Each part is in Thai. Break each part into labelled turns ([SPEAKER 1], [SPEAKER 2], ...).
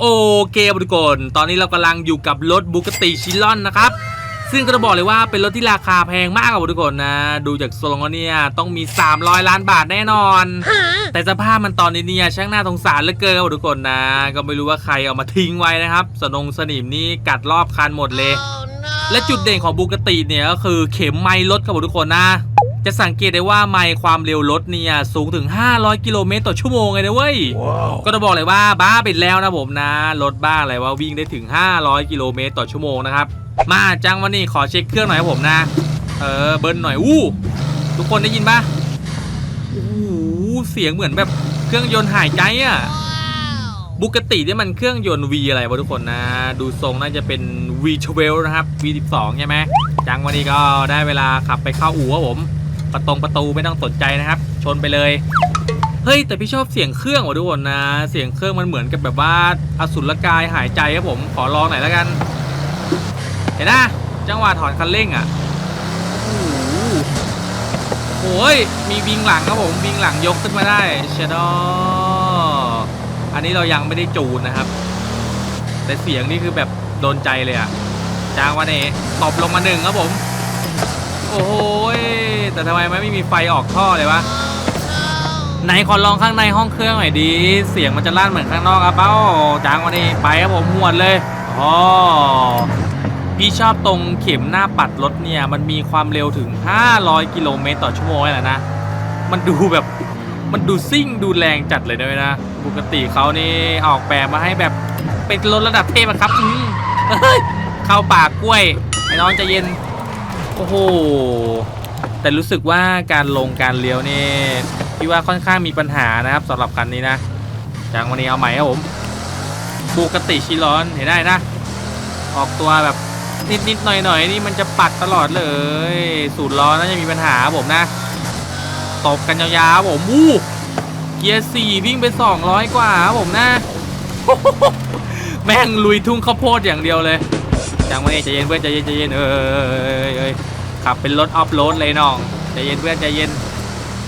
[SPEAKER 1] โอเคทุกคนตอนนี้เรากำลังอยู่กับรถบุกติชิลอนนะครับซึ่งก็จะบอกเลยว่าเป็นรถที่ราคาแพงมากครับทุกคนนะ ดูจากทรงแล้วเนี่ยต้องมี 300 ล้านบาทแน่นอน แต่สภาพมันตอนนี้เนี่ยช่างน่าสงสารเหลือเกินครับทุกคนนะ ก็ไม่รู้ว่าใครเอามาทิ้งไว้นะครับ สนงสนิมนี่กัดรอบคันหมดเลย และจุดเด่นของบูกติเนี่ยก็คือเข็มไมล์รถครับทุกคนนะ จะสังเกตได้ว่าไมล์ความเร็วรถเนี่ยสูงถึง 500 กิโลเมตรต่อชั่วโมงเลยนะเว้ยก็จะบอกเลยว่าบ้าไปแล้วนะผมนะ รถบ้าอะไรว่าวิ่งได้ถึง 500 กิโลเมตรต่อชั่วโมงนะครับ มาจังวันนี้ขอเช็คเครื่องหน่อยครับผมนะ เออเบิ้ลหน่อยอู้ทุกคนได้ยินปะโอ้โหเสียงเหมือนแบบเครื่องยนต์หายใจอะบุกติเนี่ยมันเครื่องยนต์ V อะไรวะทุกคนนะ ดูทรงน่าจะเป็น V12 นะครับ V12 ใช่ไหมจังวันนี้ก็ได้เวลาขับไปเข้าอู่ครับผม ประตงประตูไม่ต้องสนใจนะครับ ชนไปเลย เฮ้ยแต่พี่ชอบเสียงเครื่องว่ะทุกคนนะ เสียงเครื่องมันเหมือนกับแบบว่าอสุรกายหายใจครับผมขอลองหน่อยแล้วกัน เห็นนะจังหวะถอนคันเร่งอะโอ้โหโอ้ยมีวิงหลังครับผมวิงหลังยกขึ้นมาได้เชดออันนี้เรายังไม่ได้จูนนะครับ แต่เสียงนี่คือแบบโดนใจเลยอะจางวันเอตบลงมาหนึ่งครับผม โอ้โหย แต่ทำไมไม่มีไฟออกท่อเลยวะไหนขอลองข้างในห้องเครื่องหน่อยดี เสียงมันจะลั่นเหมือนข้างนอกครับเป้าจางวันนี้ไปครับผมหวดเลยอ๋อพี่ชอบตรงเข็มหน้าปัดรถเนี่ย มันมีความเร็วถึง 500 กิโลเมตรต่อชั่วโมงเลยแหละนะ มันดูแบบมันดูซิ่งดูแรงจัดเลยนะเว้ยนะปกติเขานี่ออกแบบมาให้แบบเป็นรถระดับเทพอะครับอืมเฮ้ยเข้าปากกล้วยไอ้น้องใจเย็น โอ้โห แต่รู้สึกว่าการลงการเลี้ยวนี่พี่ว่าค่อนข้างมีปัญหานะครับสำหรับคันนี้นะจากวันนี้เอาใหม่ครับผมปกติชิลอนเห็นได้นะ ออกตัวแบบนิดๆหน่อยๆนี่มันจะปัดตลอดเลย สูตรล้อน่าจะมีปัญหาครับผมนะตบกันยาวๆผมอู้เกียร์สี่วิ่งไป 200 กว่าครับผมนะแม่งลุยทุ่งข้าวโพดอย่างเดียวเลยจังวันนี้ใจเย็นเพื่อนใจเย็นใจเย็นเออ ขับเป็นรถออฟโรดเลยน้องใจเย็นเพื่อนใจเย็น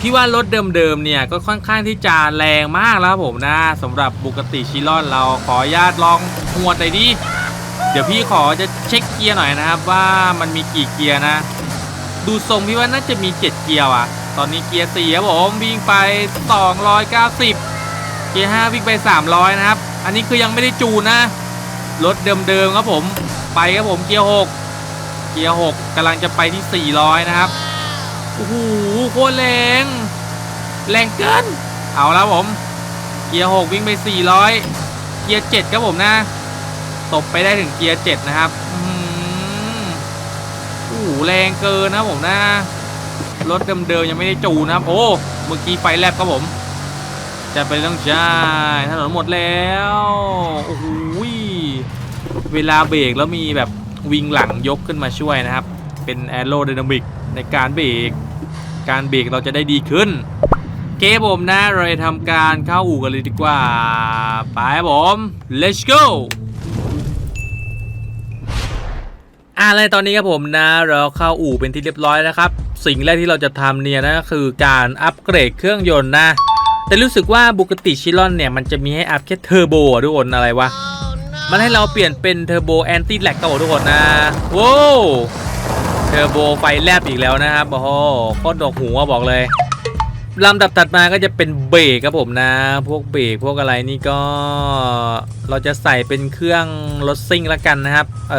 [SPEAKER 1] พี่ว่ารถเดิมๆเนี่ยก็ค่อนข้างที่จะแรงมากแล้วผมนะสำหรับบุกติชิลอนเราขออนุญาตลองหัวดหน่อยดิเดี๋ยวพี่ขอจะเช็คเกียร์หน่อยนะครับว่ามันมีกี่เกียร์นะ ดูทรงพี่ว่าน่าจะมี 7 เกียร์อะ ตอนนี้เกียร์4ครับผมวิ่งไป 290 เกียร์5วิ่งไป 300 นะครับ อันนี้คือยังไม่ได้จูนนะรถเดิมๆครับผมไปครับผมเกียร์6 เกียร์6กำลังจะไปที่ 400 นะครับ โอ้โหโคตรแรง แรงเกิน เอาแล้วผม เกียร์6วิ่งไป 400 เกียร์7ครับผมนะ ตบไปได้ถึงเกียร์7นะครับอื้อหือโอ้โหแรงเกินนะผมนะ รถเดิมๆยังไม่ได้จูนะครับ โอ้ เมื่อกี้ไฟแลบครับผม จะไปต้องจ่ายถนนหมดแล้ว โอ้โหเวลาเบรกแล้วมีแบบ วิงหลังยกขึ้นมาช่วยนะครับ เป็นแอโร d y นามิกในการเบรกการเบรกเราจะได้ดีขึ้น เกมผมนะเราจะทำการเข้าอู่กันเลยดีกว่า ไปครับผม let's go อะเลยตอนนี้ครับผมนะเราเข้าอู่เป็นที่เรียบร้อยนะครับ สิ่งแรกที่เราจะทำเนี่ยนะคือการอัปเกรดเครื่องยนต์นะ แต่รู้สึกว่าบุกติชิลอนเนี่ยมันจะมีให้อัพแค่เทอร์โบทุกคนอะไรวะ มันให้เราเปลี่ยนเป็นเทอร์โบแอนตี้แลกกับทุกคนนะว้าวเทอร์โบไฟแลบอีกแล้วนะครับโอ้โหโคตรดอกหูอะบอกเลย ลำดับถัดมาก็จะเป็นเบรกครับผมนะ พวกเบรกพวกอะไรนี่ก็เราจะใส่เป็นเครื่องรถซิ่งละกันนะครับ เอ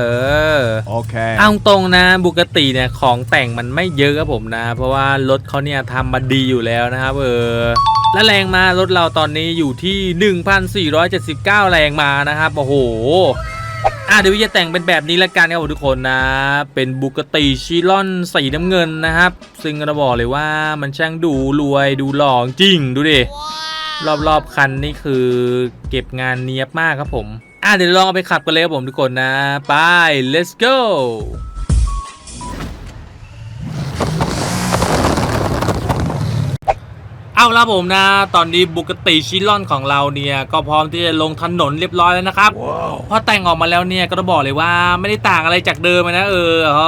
[SPEAKER 1] อ
[SPEAKER 2] Okay.
[SPEAKER 1] เอาตรงนะบุกติเนี่ยของแต่งมันไม่เยอะครับผมนะ เพราะว่ารถเขาเนี่ยทำมาดีอยู่แล้วนะครับเออและแรงมารถเราตอนนี้อยู่ที่ 1,479 แรงมานะครับโอ้โห อะเดี๋ยววิจะแต่งเป็นแบบนี้ละกันครับผมทุกคนนะ เป็นบุกติชิลอนสีน้ำเงินนะครับ ซึ่งเราบอกเลยว่ามันช่างดูรวยดูหล่อจริงดูดิรอบๆคันนี่คือเก็บงานเนียบมากครับผม อะเดี๋ยวลองเอาไปขับกันเลยครับผมทุกคนนะ ไป let's go เอาละผมนะ ตอนนี้บุกติชิลอนของเราเนี่ย ก็พร้อมที่จะลงถนนเรียบร้อยแล้วนะครับ
[SPEAKER 2] Wow.
[SPEAKER 1] พอแต่งออกมาแล้วเนี่ยก็ต้องบอกเลยว่าไม่ได้ต่างอะไรจากเดิมเลยนะเอออ๋อ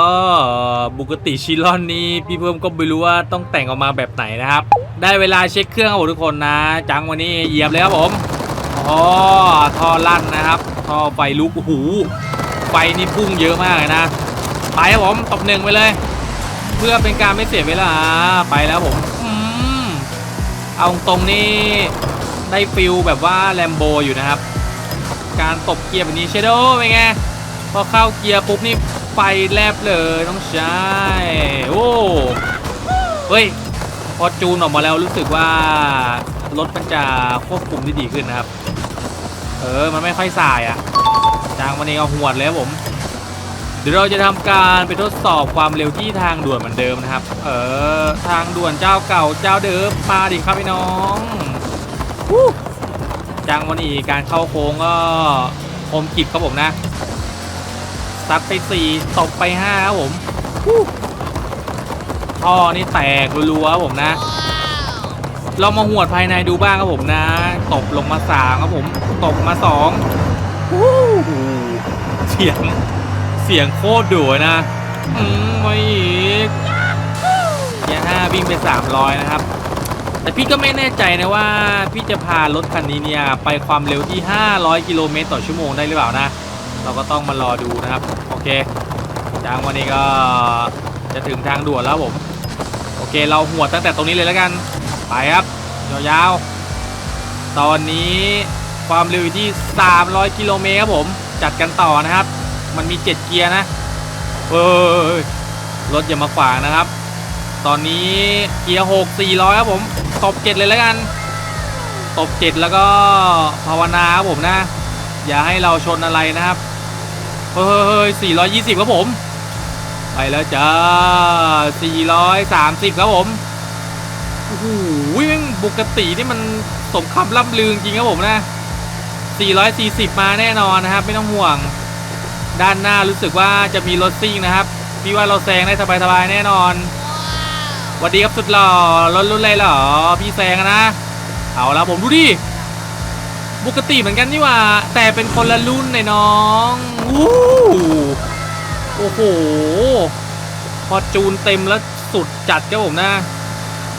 [SPEAKER 1] บุกติชิลอนนี่พี่เพิ่มก็ไม่รู้ว่าต้องแต่งออกมาแบบไหนนะครับ ได้เวลาเช็คเครื่องครับผมทุกคนนะ จังวันนี้เหยียบเลยครับผมอ๋อท่อลั่นนะครับท่อไฟลุกโอ้โหไฟนี่พุ่งเยอะมากเลยนะไปครับผมตบหนึ่งไปเลย เพื่อเป็นการไม่เสียเวลาไปแล้วผมอืม เอาตรงนี่ได้ฟิลแบบว่าแลมโบอยู่นะครับ การตบเกียร์แบบนี้เชโดเป็นไง พอเข้าเกียร์ปุ๊บนี่ไฟแลบเลยต้องใช้โอ้เฮ้ย พอจูนออกมาแล้วรู้สึกว่ารถมันจะควบคุมได้ดีขึ้นนะครับ เออ มันไม่ค่อยสายอะ่ะจางวันนี้เอาหวดเลยผม เดี๋ยวเราจะทำการไปทดสอบความเร็วที่ทางด่วนเหมือนเดิมนะครับ เออทางด่วนเจ้าเก่าเจ้าเดิมมาดิครับพี่น้องจังวันนี้การเข้าโค้งก็คมกิบครับผมนะซัดไปสี่ตบไปห้าครับผมท่อนี่แตกรัวๆครับผมนะ เรามาหวดภายในดูบ้างครับผมนะตบลงมาสามครับผมตบมาสองเสียง เสียงโคตรดุนะ อืมมาอีกเกียร์ห้าวิ่งไป 300 นะครับ แต่พี่ก็ไม่แน่ใจนะว่า พี่จะพารถคันนี้เนี่ยไปความเร็วที่ 500 กิโลเมตรต่อชั่วโมงได้หรือเปล่านะ เราก็ต้องมารอดูนะครับ โอเคจางวันนี้ก็จะถึงทางด่วนแล้วผม โอเคเราหัวตั้งแต่ตรงนี้เลยแล้วกัน ไปครับยาวๆ ตอนนี้ความเร็วอยู่ที่ 300 กิโลเมตรครับผม จัดกันต่อนะครับ มันมี7เกียร์นะเฮ้ยรถอย่ามาขวางนะครับ ตอนนี้เกียร์6 400ครับผมตบ7เลยแล้วกันตบ7แล้วก็ภาวนาครับผมนะ อย่าให้เราชนอะไรนะครับเฮ้ย420ครับผม ไปแล้วจ้า430ครับผมโอ้โหแม่งบุกตินี่มันสมคำล่ำลือจริงครับผมนะ 440 มาแน่นอนนะครับ ไม่ต้องห่วง ด้านหน้ารู้สึกว่าจะมีรถซิ่งนะครับ พี่ว่าเราแซงได้สบายๆแน่นอนสวัสดีครับสุดหล่อรถรุ่นอะไรเหรอ พี่แซงอะนะ เอาละผมดูดิบุกติเหมือนกันนี่หว่า แต่เป็นคนละรุ่นในน้องวู้โอ้โห พอจูนเต็มแล้วสุดจัดครับผมนะ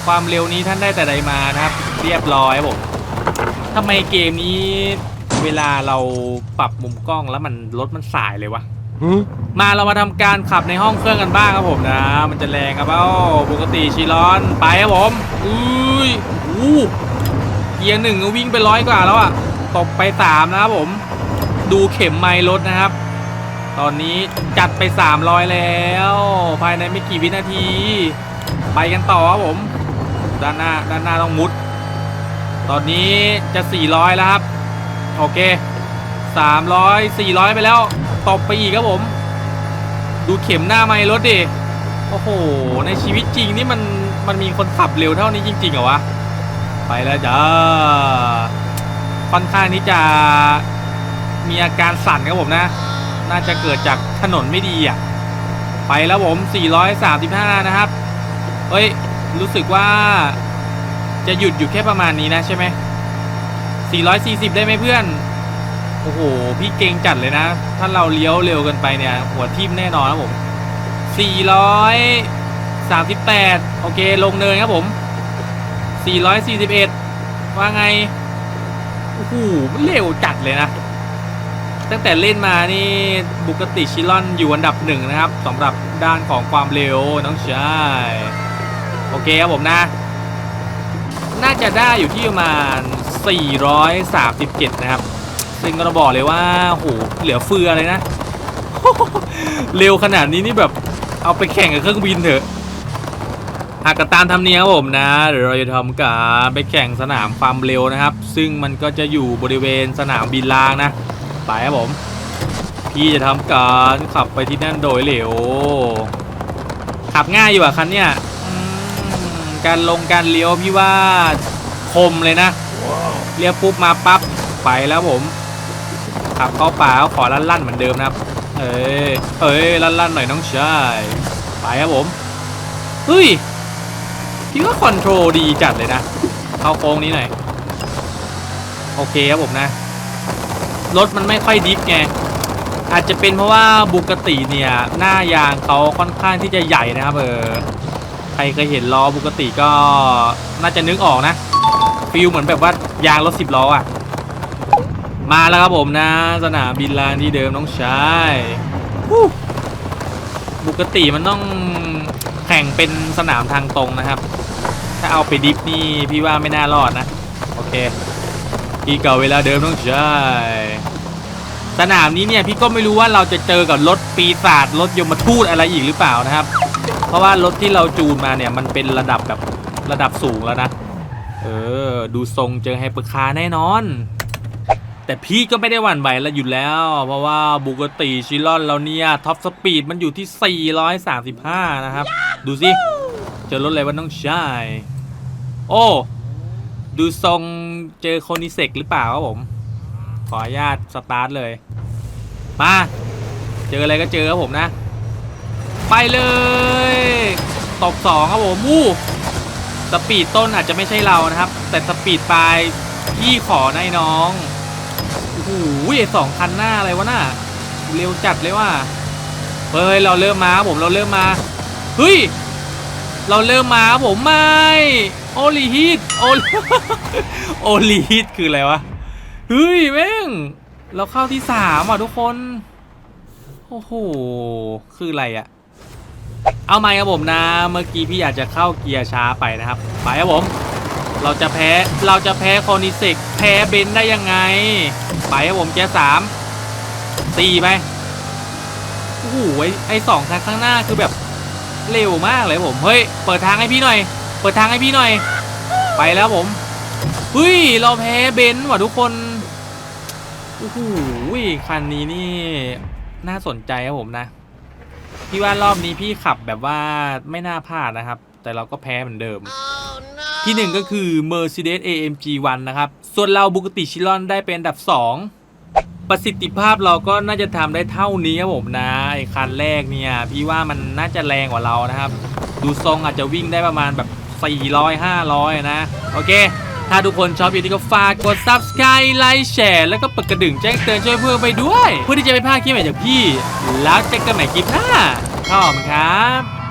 [SPEAKER 1] ความเร็วนี้ท่านได้แต่ใดมานะครับ เรียบร้อยครับผมทำไมเกมนี้ เวลาเราปรับมุมกล้องแล้วมันรถมันสายเลยวะมาเรามาทำการขับในห้องเครื่องกันบ้างครับผมนะ มันจะแรงครับเอ้าปกติชิลอนไปครับผมอุ้ยอู้เกียร์หนึ่งก็วิ่งไปร้อยกว่าแล้วอะตบไปสามนะครับผม ดูเข็มไมล์รถนะครับ ตอนนี้จัดไป 300 แล้ว ภายในไม่กี่วินาที ไปกันต่อครับผม ด้านหน้าด้านหน้าต้องมุด ตอนนี้จะ 400 แล้วครับ โอเค 300 400 ไปแล้วตบไปอีกครับผม ดูเข็มหน้าไม่รถดิ โอ้โห ในชีวิตจริงนี่มันมันมีคนขับเร็วเท่านี้จริงๆเหรอวะ ไปแล้วจ้าค่อนข้างที่จะมีอาการสั่นครับผมนะ น่าจะเกิดจากถนนไม่ดีอะ ไปแล้วผม 435 นะครับ เฮ้ย รู้สึกว่าจะหยุดอยู่แค่ประมาณนี้นะใช่ไหม 440 ได้ไหมเพื่อน โอ้โห พี่เก่งจัดเลยนะ ถ้าเราเลี้ยวเร็วเกันไปเนี่ย หัวทิ่มแน่นอนครับผม 438 โอเค ลงเนินครับผม 441 ว่าไง โอ้โห เร็วจัดเลยนะ ตั้งแต่เล่นมานี่บุกติชิลอนอยู่อันดับหนึ่งนะครับสำหรับด้านของความเร็วน้องชายโอเคครับผมนะ จะได้อยู่ที่ประมาณ 437 นะครับ ซึ่งก็บอกเลยว่าโหเหลือเฟือเลยนะ เร็วขนาดนี้นี่แบบเอาไปแข่งกับเครื่องบินเถอะหากกตามธรรมเนียมครับผมนะเดี๋ยวเราจะทำการไปแข่งสนามความเร็วนะครับ ซึ่งมันก็จะอยู่บริเวณสนามบินลางนะไปครับผม พี่จะทำการขับไปที่นั่นโดยเร็วขับง่ายอยู่อะคันเนี้ย การลงการเลี้ยวพี่ว่าคมเลยนะเลี้ยวปุ๊บมาปั๊บไปแล้วผมขับเข้าป่าก็ขอลั่นๆเหมือนเดิมนะครับ เอ้ยเอ้ยลั่นๆหน่อยน้องชายไปครับผมเฮ้ยพี่ว่าคอนโทรลดีจัดเลยนะเข้าโค้งนี้หน่อยโอเคครับผมนะรถมันไม่ค่อยดิฟไงอาจจะเป็นเพราะว่าบุกติเนี่ยหน้ายางเขาค่อนข้างที่จะใหญ่นะครับเออ ใครเคยเห็นล้อบุกติก็น่าจะนึกออกนะฟิลเหมือนแบบว่ายางรถสิบล้ออะ มาแล้วครับผมนะ สนามบินลานที่เดิมน้องชายปกติมันต้องแข่งเป็นสนามทางตรงนะครับ ถ้าเอาไปดิฟนี่พี่ว่าไม่น่ารอดนะ โอเคพี่เก่าเวลาเดิมน้องชายสนามนี้เนี่ยพี่ก็ไม่รู้ว่าเราจะเจอกับรถปีศาจรถยมทูตอะไรอีกหรือเปล่านะครับ ราะว่ารถที่เราจูนมาเนี่ยมันเป็นระดับแบบระดับสูงแล้วนะ เออ ดูทรงเจอไฮเปอร์คาร์แน่นอน แต่พี่ก็ไม่ได้หวั่นไหวแล้วอยู่แล้ว เพราะว่าบุกติชิลอนเราเนี่ยท็อปสปีดมันอยู่ที่ 435 นะครับ ดูสิ เจอรถอะไรวะน้องชายโอ้ ดูทรงเจอโคนิเซกหรือเปล่าครับผม ขออนุญาตสตาร์ทเลยมาเจออะไรก็เจอครับผมนะ ไปเลยตบสองครับผมวู้สปีดต้นอาจจะไม่ใช่เรานะครับ แต่สปีดปลายพี่ขอนน้องโอ้โหสองคันหน้าอะไรวะน่ะเร็วจัดเลยว่ะเฮ้ยเราเริ่มมาครับผมเราเริ่มมาเฮ้ยเราเริ่มมาครับผมไม่โอลีฮิตโอโอลีฮิตคืออะไรวะเฮ้ยแม่งเราเข้าที่สามอะทุกคน โอ้โห คืออะไรอะ เอาไหมครับผมนะ เมื่อกี้พี่อยากจะเข้าเกียร์ช้าไปนะครับ ไปครับผม เราจะแพ้ เราจะแพ้คอนิเซกแพ้เบนได้ยังไง ไปครับผมเกียร์สามตีไป โอ้โห ไอ้สองคันข้างหน้าคือแบบเร็วมากเลยผม เฮ้ย เปิดทางให้พี่หน่อย เปิดทางให้พี่หน่อย ไปแล้วผมเฮ้ย เราแพ้เบนซ์ว่ะทุกคน โอ้โห คันนี้นี่น่าสนใจครับผมนะ พี่ว่ารอบนี้พี่ขับแบบว่าไม่น่าพลาดนะครับ แต่เราก็แพ้เหมือนเดิม ที่หนึ่งก็คือ Mercedes AMG 1นะครับ ส่วนเราบุกติชิลอนได้เป็นอันดับ 2 ประสิทธิภาพเราก็น่าจะทำได้เท่านี้ครับผมนะไอคันแรกเนี่ย พี่ว่ามันน่าจะแรงกว่าเรานะครับ ดูทรงอาจจะวิ่งได้ประมาณแบบ400 500 นะ โอเค ถ้าทุกคนชอบอีกทีก็ฝากกด subscribe ไลค์แชร์แล้วก็เปิดกระดิ่งแจ้งเตือนช่วยเพื่อนไปด้วย เพื่อที่จะไม่พลาดคลิปใหม่จากพี่ แล้วเจอกันใหม่คลิปหน้าขอบไหมครับ